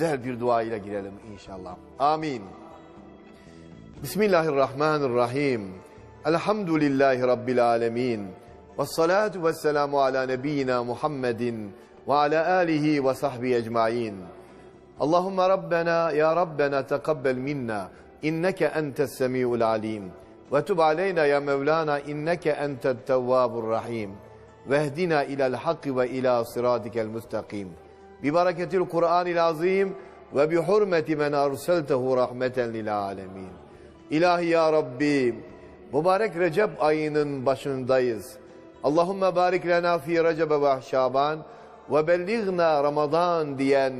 güzel bir dua ile girelim inşallah. Amin. Bismillahirrahmanirrahim. Elhamdülillahi Rabbil alemin. Ve salatu ve selamu ala nebiyyina Muhammedin ve ala alihi ve sahbihi ecmain. Allahümme Rabbena ya Rabbena tekabbel minna inneke entes semi'ul alim. Ve tub aleyna ya Mevlana inneke entet tevvabur rahim. Vehdina ilal hakkı ve ila siratikel müstakim. Bi bereketil Kur'anil azim ve bi hurmeti men arseltehu rahmeten lil alemin. İlahi ya Rabbi, mübarek Recep ayının başındayız. Allahümme barik lena fi Recebe ve Şaban ve bellighna Ramazan diyen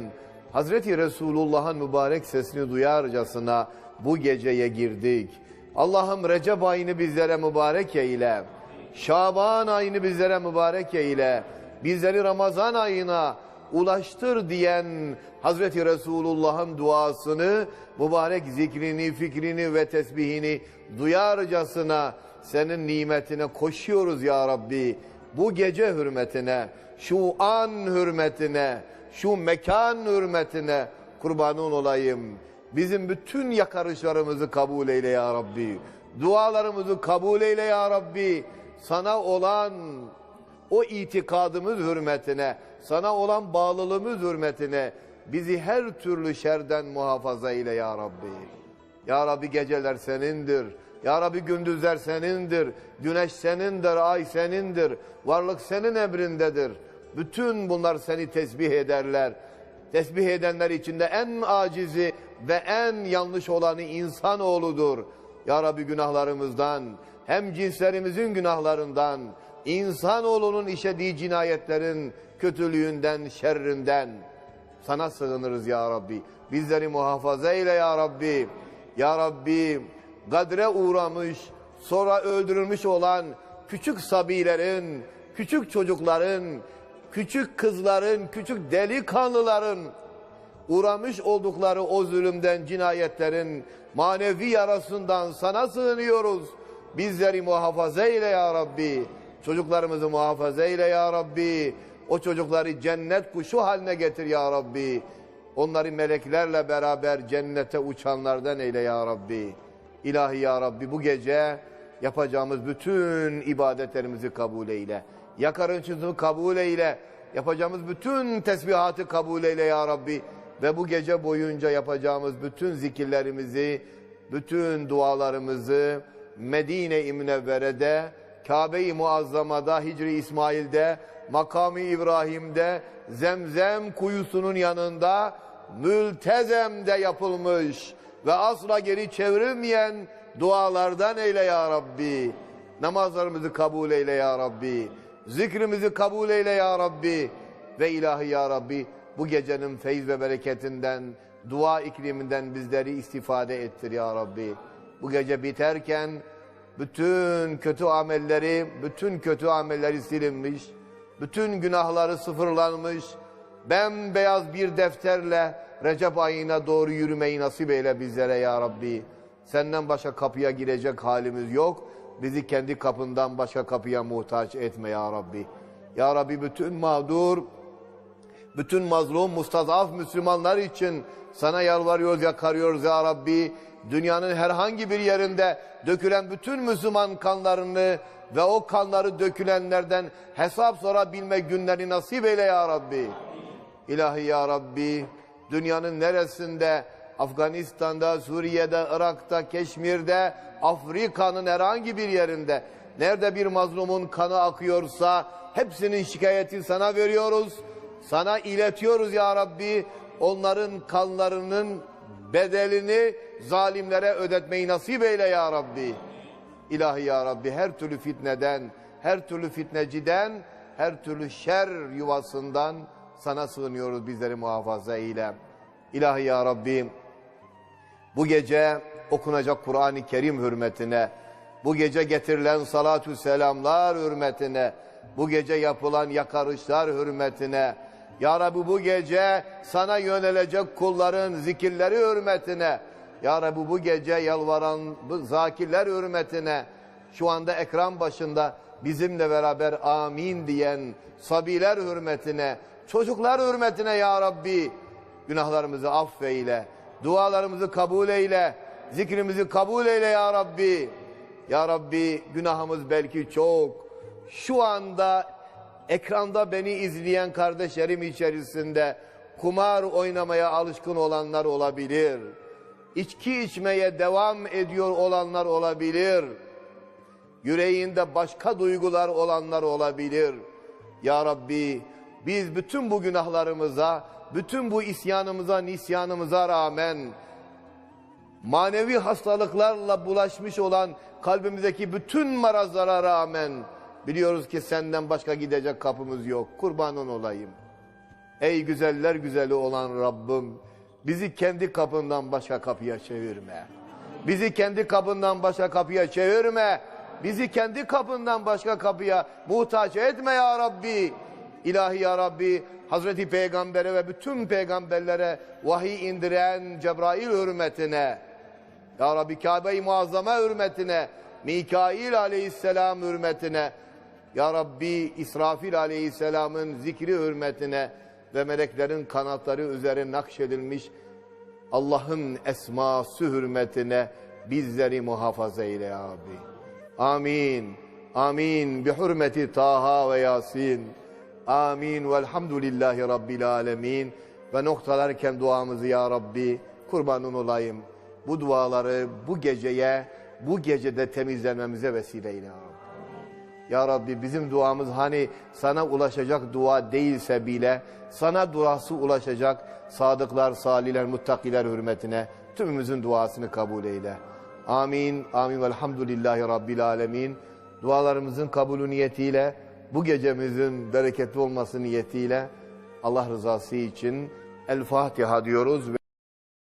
Hazreti Resulullah'ın mübarek sesini duyarcasına bu geceye girdik. Allah'ım Recep ayını bizlere mübarek eyle. Şaban ayını bizlere mübarek eyle. Bizleri Ramazan ayına ulaştır diyen Hazreti Resulullah'ın duasını, mübarek zikrini, fikrini ve tesbihini duyarcasına senin nimetine koşuyoruz ya Rabbi. Bu gece hürmetine, şu an hürmetine, şu mekan hürmetine kurbanın olayım. Bizim bütün yakarışlarımızı kabul eyle ya Rabbi. Dualarımızı kabul eyle ya Rabbi. Sana olan o itikadımız hürmetine, sana olan bağlılığımız hürmetine bizi her türlü şerden muhafaza eyle ya Rabbi. Ya Rabbi geceler senindir. Ya Rabbi gündüzler senindir. Güneş senindir, ay senindir. Varlık senin emrindedir. Bütün bunlar seni tesbih ederler. Tesbih edenler içinde en acizi ve en yanlış olanı insanoğludur. Ya Rabbi günahlarımızdan, hem cinslerimizin günahlarından, insanoğlunun işlediği cinayetlerin kötülüğünden, şerrinden sana sığınırız ya Rabbi. Bizleri muhafaza eyle ya Rabbi. Ya Rabbi gadre uğramış, sonra öldürülmüş olan küçük sabilerin, küçük çocukların, küçük kızların, küçük delikanlıların uğramış oldukları o zulümden, cinayetlerin manevi yarasından sana sığınıyoruz. Bizleri muhafaza eyle ya Rabbi. Çocuklarımızı muhafaza eyle ya Rabbi. O çocukları cennet kuşu haline getir ya Rabbi. Onları meleklerle beraber cennete uçanlardan eyle ya Rabbi. İlahi ya Rabbi bu gece yapacağımız bütün ibadetlerimizi kabul eyle. Yakarınçımızı kabul eyle. Yapacağımız bütün tesbihatı kabul eyle ya Rabbi. Ve bu gece boyunca yapacağımız bütün zikirlerimizi, bütün dualarımızı Medine-i Münevvere'de, Kabe-i Muazzama'da, Hicri İsmail'de, Makam-ı İbrahim'de, Zemzem kuyusunun yanında mültezemde yapılmış ve asla geri çevrilmeyen dualardan eyle ya Rabbi. Namazlarımızı kabul eyle ya Rabbi. Zikrimizi kabul eyle ya Rabbi. Ve ilahi ya Rabbi bu gecenin feyiz ve bereketinden, dua ikliminden bizleri istifade ettir ya Rabbi. Bu gece biterken bütün kötü amelleri, bütün kötü amelleri silinmiş, bütün günahları sıfırlanmış, bembeyaz bir defterle Recep ayına doğru yürümeyi nasip eyle bizlere ya Rabbi. Senden başka kapıya girecek halimiz yok. Bizi kendi kapından başka kapıya muhtaç etme ya Rabbi. Ya Rabbi bütün mağdur, bütün mazlum, mustazaf Müslümanlar için sana yalvarıyoruz, yakarıyoruz ya Rabbi. Dünyanın herhangi bir yerinde dökülen bütün Müslüman kanlarını ve o kanları dökülenlerden hesap sorabilme günlerini nasip eyle ya Rabbi. İlahi ya Rabbi, dünyanın neresinde, Afganistan'da, Suriye'de, Irak'ta, Keşmir'de, Afrika'nın herhangi bir yerinde, nerede bir mazlumun kanı akıyorsa, hepsinin şikayetini sana veriyoruz. Sana iletiyoruz ya Rabbi, onların kanlarının bedelini zalimlere ödetmeyi nasip eyle ya Rabbi. İlahi ya Rabbi her türlü fitneden, her türlü fitneciden, her türlü şer yuvasından sana sığınıyoruz bizleri muhafaza eyle. İlahi ya Rabbi bu gece okunacak Kur'an-ı Kerim hürmetine, bu gece getirilen salatü selamlar hürmetine, bu gece yapılan yakarışlar hürmetine, Ya Rabbi bu gece sana yönelecek kulların zikirleri hürmetine, Ya Rabbi bu gece yalvaran bu zakirler hürmetine, şu anda ekran başında bizimle beraber amin diyen sabiler hürmetine, çocuklar hürmetine Ya Rabbi, Günahlarımızı affeyle. Dualarımızı kabul eyle. Zikrimizi kabul eyle ya Rabbi. Ya Rabbi günahımız belki çok. Şu anda ekranda beni izleyen kardeşlerim içerisinde kumar oynamaya alışkın olanlar olabilir. İçki içmeye devam ediyor olanlar olabilir. Yüreğinde başka duygular olanlar olabilir. Ya Rabbi biz bütün bu günahlarımıza, bütün bu isyanımıza, nisyanımıza rağmen manevi hastalıklarla bulaşmış olan kalbimizdeki bütün marazlara rağmen biliyoruz ki senden başka gidecek kapımız yok. Kurbanın olayım. Ey güzeller güzeli olan Rabbim bizi kendi kapından başka kapıya çevirme. Bizi kendi kapından başka kapıya çevirme. Bizi kendi kapından başka kapıya muhtaç etme ya Rabbi. İlahi ya Rabbi Hazreti Peygamber'e ve bütün peygamberlere vahiy indiren Cebrail hürmetine ya Rabbi Kabe-i Muazzama hürmetine Mikail aleyhisselam hürmetine Ya Rabbi İsrafil aleyhisselamın zikri hürmetine ve meleklerin kanatları üzerine nakşedilmiş Allah'ın esması hürmetine bizleri muhafaza eyle ya Rabbi. Amin. Amin. Bi hürmeti Taha ve Yasin. Amin. Velhamdülillahi Rabbil alemin. Ve noktalarken duamızı ya Rabbi kurbanın olayım. Bu duaları bu geceye, bu gecede temizlenmemize vesile eyle ya Rabbi. Ya Rabbi bizim duamız hani sana ulaşacak dua değilse bile sana duası ulaşacak sadıklar, salihler, muttakiler hürmetine tümümüzün duasını kabul eyle. Amin, amin velhamdülillahi rabbil alemin. Dualarımızın kabulü niyetiyle, bu gecemizin bereketli olması niyetiyle Allah rızası için El Fatiha diyoruz.